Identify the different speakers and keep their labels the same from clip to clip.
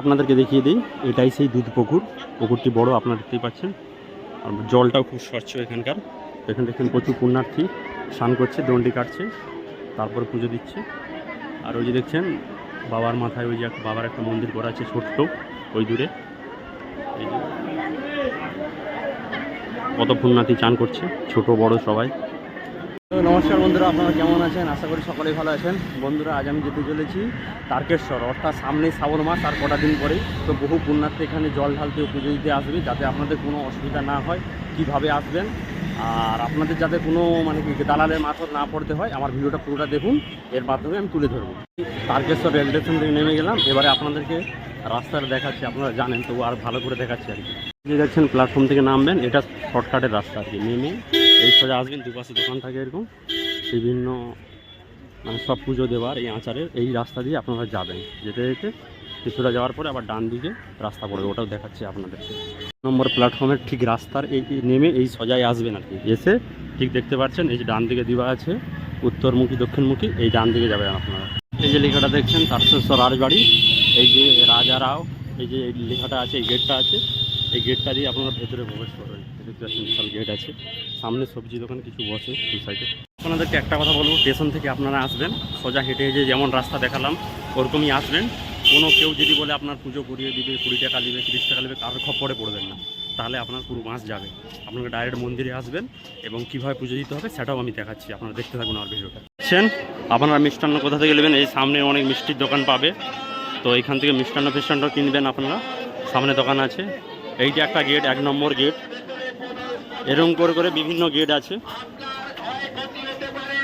Speaker 1: আপনাদেরকে দেখিয়ে দিই, এটাই সেই দুধ পুকুর। পুকুরটি বড়, আপনারা দেখতেই পাচ্ছেন। আর জলটাও খুব স্বচ্ছ এখানকার। এখানে দেখছেন প্রচুর পুণ্যার্থী স্নান করছে, দণ্ডি কাটছে, তারপরে পুজো দিচ্ছে। আর ওই যে দেখছেন, বাবার মাথায় ওই যে একটা বাবার একটা মন্দির করা আছে ছোট্ট, ওই দূরে। কত পুণ্যার্থী চান করছে, ছোট, বড় সবাই। নমস্কার বন্ধুরা, আপনারা কেমন আছেন? আশা করি সকলেই ভালো আছেন। বন্ধুরা, আজ আমি যেতে চলেছি তারকেশ্বর, অর্থাৎ সামনে শ্রাবণ মাস, আর কটা দিন পরেই। তো বহু পুণ্যার্থী এখানে জল ঢালতে পুজো দিতে আসবে, যাতে আপনাদের কোনো অসুবিধা না হয়, কীভাবে আসবেন। আর আপনাদের যাতে কোনো মানে কি, দালালের মাথর না পড়তে হয়, আমার ভিডিওটা পুরোটা দেখুন, এর মাধ্যমে আমি তুলে ধরবো। তারকেশ্বর রেল স্টেশন থেকে নেমে গেলাম, এবারে আপনাদেরকে রাস্তাটা দেখাচ্ছি, আপনারা জানেন, তবু আর ভালো করে দেখাচ্ছি আর কি। যে দেখছেন প্ল্যাটফর্ম থেকে নামবেন, এটা শর্টকাটের রাস্তা আর কি, নেমে এই সোজা আসবেন, দুপাশে দোকান থাকে এরকম। বিভিন্ন মানে সব পুজো দেওয়ার এই আচারের এই রাস্তা দিয়ে আপনারা যাবেন। যেতে যেতে কিছুটা যাওয়ার পরে আবার ডান দিকে রাস্তা পড়বে, ওটাও দেখাচ্ছি আপনাদেরকে। নম্বর প্ল্যাটফর্মের ঠিক রাস্তার এই নেমে এই সজায় আসবেন আর কি। এসে ঠিক দেখতে পাচ্ছেন, এই যে ডান দিকে দিবা আছে, উত্তরমুখী, দক্ষিণমুখী, এই ডান দিকে যাবেন আপনারা। এই যে লেখাটা দেখছেন তারকেশ্বর রাজবাড়ি এই যে রাজারাও, এই যে লেখাটা আছে, এই গেটটা আছে এই গেটটা দিয়ে আপনারা ভেতরে প্রবেশ করবেন। পাচ্ছেন বিশাল গেট আছে। সামনে সবজি দোকান, কিছু বসে দু সাইডে আপনাদেরকে একটা কথা বলব স্টেশন থেকে আপনারা আসবেন, সোজা হেঁটে হেঁটে যেমন রাস্তা দেখালাম, ওরকমই আসবেন। কোনো কেউ যদি বলে আপনার পুজো করিয়ে দিবে, কুড়ি টাকা নেবে, তিরিশ টাকা নেবে, কারোর খপ্পরে পড়বেন না। তাহলে আপনার পুরো মাস যাবে। আপনাকে ডাইরেক্ট মন্দিরে আসবেন এবং কীভাবে পুজো দিতে হবে সেটাও আমি দেখাচ্ছি। আপনারা দেখতে থাকুন আমার ভিডিওটা। দেখছেন আপনারা মিষ্টান্ন কোথা থেকে নেবেন? এই সামনে অনেক মিষ্টির দোকান পাবে। তো এখান থেকে মিষ্টান্ন ফিষ্টান্ন কিনবেন আপনারা। সামনে দোকান আছে। এইটা একটা গেট এক নম্বর গেট এরকম করে করে বিভিন্ন গেট আছে।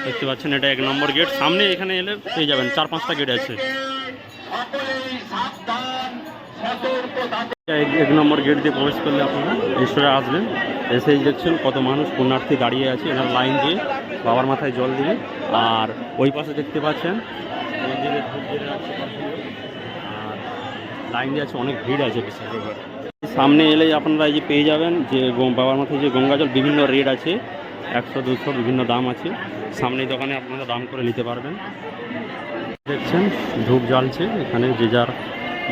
Speaker 1: দেখতে পাচ্ছেন, এটা এক নম্বর গেট সামনে এখানে এলে পেয়ে যাবেন, চার পাঁচটা গেট আছে। এক নম্বর গেট দিয়ে প্রবেশ করলে আপনারা ঈশ্বরে আসবেন। এসেই দেখছেন কত মানুষ পুণ্যার্থী দাঁড়িয়ে আছে এনার লাইন দিয়ে, বাবার মাথায় জল দিয়ে। আর ওই পাশে দেখতে পাচ্ছেন মন্দিরের ধূপ জ্বেলে রাখছে পাশে। আর লাইন দিয়ে আছে, অনেক ভিড় আছে ব্যাপার। সামনে এলে আপনারা এই যে পেয়ে যাবেন যে বাবার মাথায় যে গঙ্গা জল, বিভিন্ন রেট আছে, একশো, দুশো বিভিন্ন দাম আছে। সামনে দোকানে আপনারা দাম করে নিতে পারবেন। দেখছেন, ধূপ জ্বালছে এখানে যে যার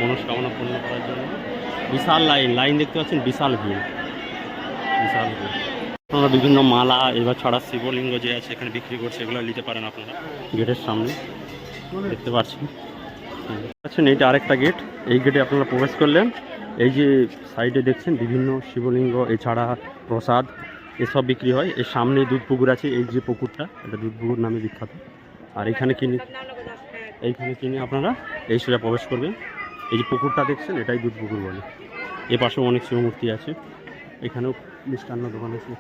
Speaker 1: মনস্কামনা পূর্ণ করার জন্য। বিশাল লাইন লাইন দেখতে পাচ্ছেন, বিশাল ভিড়। বিশাল ভিড়। আপনারা বিভিন্ন মালা, এবার ছাড়া শিবলিঙ্গ যে আছে এখানে বিক্রি করছে, এগুলো নিতে পারেন আপনারা। গেটের সামনে দেখতে পাচ্ছেন। আচ্ছা এইটা আরেকটা গেট এই গেটে আপনারা প্রবেশ করলেন। এই যে সাইডে দেখছেন বিভিন্ন শিবলিঙ্গ, এছাড়া প্রসাদ, এসব বিক্রি হয়। এর সামনে দুধ পুকুর আছে, এই যে পুকুরটা, এটা দুধ পুকুর নামে বিখ্যাত। আর এখানে কিনে এইখানে কিনে আপনারা এই সোজা প্রবেশ করবেন। এই যে পুকুরটা দেখছেন, এটাই দুধ পুকুর বলে। এ পাশেও অনেক শিবমূর্তি আছে। এখানেও মিষ্টান্ন দোকান আছে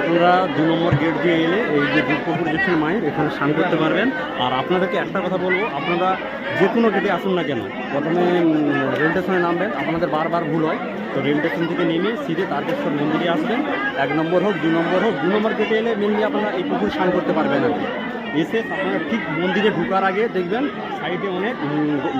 Speaker 1: আপনারা দু নম্বর গেট দিয়ে এলে এই যে পুকুর দেখছেন মায়ের এখানে স্নান করতে পারবেন। আর আপনাদেরকে একটা কথা বলব, আপনারা যে কোনো গেটে আসুন না কেন, প্রথমে রেল স্টেশনে নামবেন, আপনাদের বারবার ভুল হয়। তো রেল স্টেশন থেকে নেমে সিধে তারকেশ্বর মন্দিরে আসবেন। এক নম্বর হোক, দু নম্বর হোক, দু নম্বর গেটে এলে মেনলি আপনারা এই পুকুর স্নান করতে পারবেন আর কি। এসে আপনারা ঠিক মন্দিরে ঢুকার আগে দেখবেন সাইডে অনেক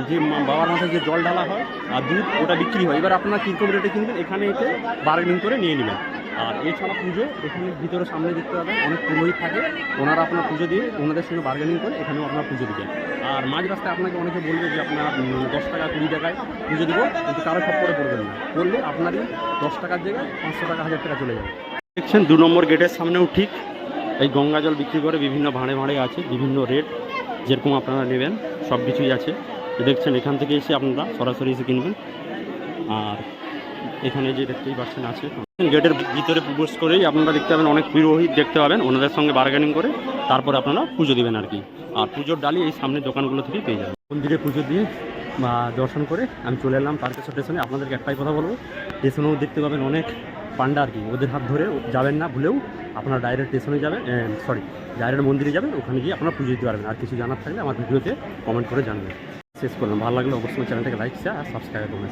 Speaker 1: যে বাবার মাথায় যে জল ঢালা হয় আর দুধ ওটা বিক্রি হয়। এবার আপনারা কীরকম রেটে কিনবেন, এখানে এসে বার্গেনিং করে নিয়ে নেবেন। আর এছাড়া পুজো, এখানে ভিতরে সামনে দেখতে পাবেন, অনেক পুরোহিত থাকে, ওনারা আপনার পুজো দিয়ে ওনাদের সঙ্গে বার্গেনিং করে এখানেও আপনার পুজো দিবেন। আর মাঝ রাস্তায় আপনাকে অনেকে বলবে যে আপনার দশ টাকা, কুড়ি টাকায় পুজো দেবো, কিন্তু কারও সব করে পড়বেন না। করলে আপনারই দশ টাকার জায়গায় পাঁচশো টাকা, হাজার টাকা চলে যাবে। দেখছেন, দু নম্বর গেটের সামনেও ঠিক এই গঙ্গা জল বিক্রি করে বিভিন্ন ভাঁড়ে ভাঁড়ে আছে, বিভিন্ন রেট যেরকম আপনারা নেবেন, সব কিছুই আছে। দেখছেন, এখান থেকে এসে আপনারা সরাসরি এসে কিনবেন। আর এখানে যে দেখতেই পাচ্ছেন আছে গেটের ভিতরে প্রবেশ করেই আপনারা দেখতে পাবেন, অনেক পুরোহিত দেখতে পাবেন, ওনাদের সঙ্গে বার্গেনিং করে তারপরে আপনারা পুজো দেবেন আর কি। আর পুজোর ডালি এই সামনে দোকানগুলো থেকেই পেয়ে যাবেন। মন্দিরে পুজো দিয়ে? দর্শন করে আমি চলে এলাম তারকেশ্বর স্টেশনে। আপনাদেরকে একটাই কথা বলব, স্টেশনেও দেখতে পাবেন অনেক পান্ডা আর কি। ওদের হাত ধরে যাবেন না, ভুলেও আপনারা ডাইরেক্ট স্টেশনে যাবেন সরি ডাইরেক্ট মন্দিরে যাবেন, ওখানে গিয়ে আপনারা পুজো দিতে পারবেন। আর কিছু জানার থাকলে আমার ভিডিওতে কমেন্ট করে জানবেন। শেষ করলাম। ভালো লাগলে অবশ্যই চ্যানেলটাকে লাইক শেয়ার আর সাবস্ক্রাইব করবেন